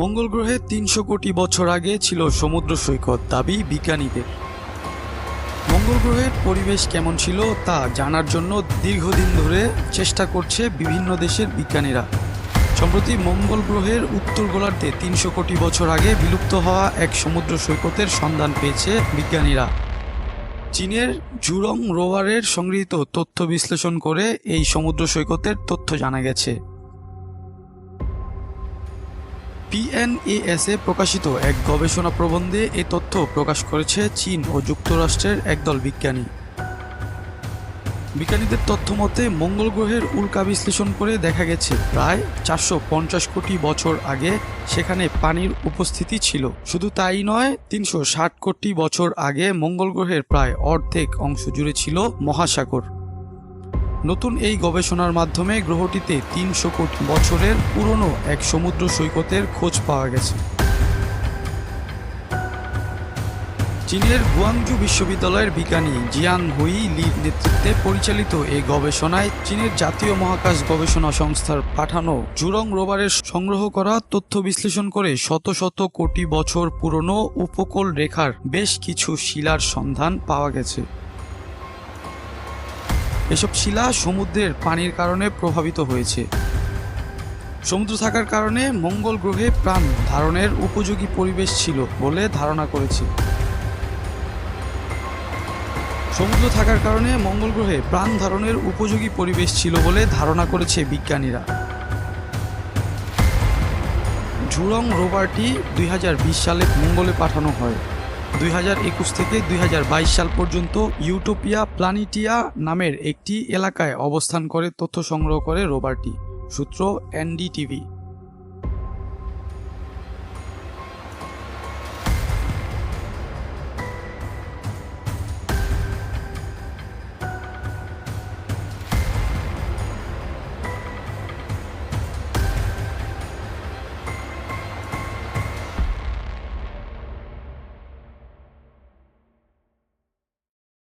মঙ্গল গ্রহে তিনশো কোটি বছর আগে ছিল সমুদ্র সৈকত, দাবি বিজ্ঞানীদের। মঙ্গল গ্রহের পরিবেশ কেমন ছিল তা জানার জন্য দীর্ঘদিন ধরে চেষ্টা করছে বিভিন্ন দেশের বিজ্ঞানীরা। সম্প্রতি মঙ্গল গ্রহের উত্তর গোলার্ধে তিনশো কোটি বছর আগে বিলুপ্ত হওয়া এক সমুদ্র সৈকতের সন্ধান পেয়েছে বিজ্ঞানীরা। চীনের জুরং রোভারের সংগৃহীত তথ্য বিশ্লেষণ করে এই সমুদ্র সৈকতের তথ্য জানা গেছে। পিএনএএসে প্রকাশিত এক গবেষণা প্রবন্ধে এ তথ্য প্রকাশ করেছে চীন ও যুক্তরাষ্ট্রের একদল বিজ্ঞানী। বিজ্ঞানীদের তথ্য মতে, মঙ্গল গ্রহের উল্কা বিশ্লেষণ করে দেখা গেছে, প্রায় চারশো পঞ্চাশ কোটি বছর আগে সেখানে পানির উপস্থিতি ছিল। শুধু তাই নয়, তিনশো কোটি বছর আগে মঙ্গল গ্রহের প্রায় অর্ধেক অংশ জুড়ে ছিল মহাসাগর। নতুন এই গবেষণার মাধ্যমে গ্রহটিতে তিনশো কোটি বছরের পুরনো এক সমুদ্র সৈকতের খোঁজ পাওয়া গেছে। চীনের গুয়াংজু বিশ্ববিদ্যালয়ের বিজ্ঞানী জিয়াং হুই লির নেতৃত্বে পরিচালিত এই গবেষণায় চীনের জাতীয় মহাকাশ গবেষণা সংস্থার পাঠানো জুরং রোভারের সংগ্রহ করা তথ্য বিশ্লেষণ করে শত শত কোটি বছর পুরনো উপকূল রেখার বেশ কিছু শিলার সন্ধান পাওয়া গেছে। এসব শিলা সমুদ্রের পানির কারণে প্রভাবিত হয়েছে। সমুদ্র থাকার কারণে মঙ্গল গ্রহে প্রাণ ধারণের উপযোগী পরিবেশ ছিল বলে ধারণা করেছে। সমুদ্র থাকার কারণে মঙ্গল গ্রহে প্রাণ ধারণের উপযোগী পরিবেশ ছিল বলে ধারণা করেছে বিজ্ঞানীরা। ঝুরং রোভারটি দুই সালে মঙ্গলে পাঠানো হয়। দুই হাজার একুশ থেকে দুই হাজার বাইশ সাল পর্যন্ত ইউটোপিয়া প্লানিটিয়া নামের একটি এলাকায় অবস্থান করে, তথ্য সংগ্রহ করে রোবার্টি। সূত্র এনডিটিভি।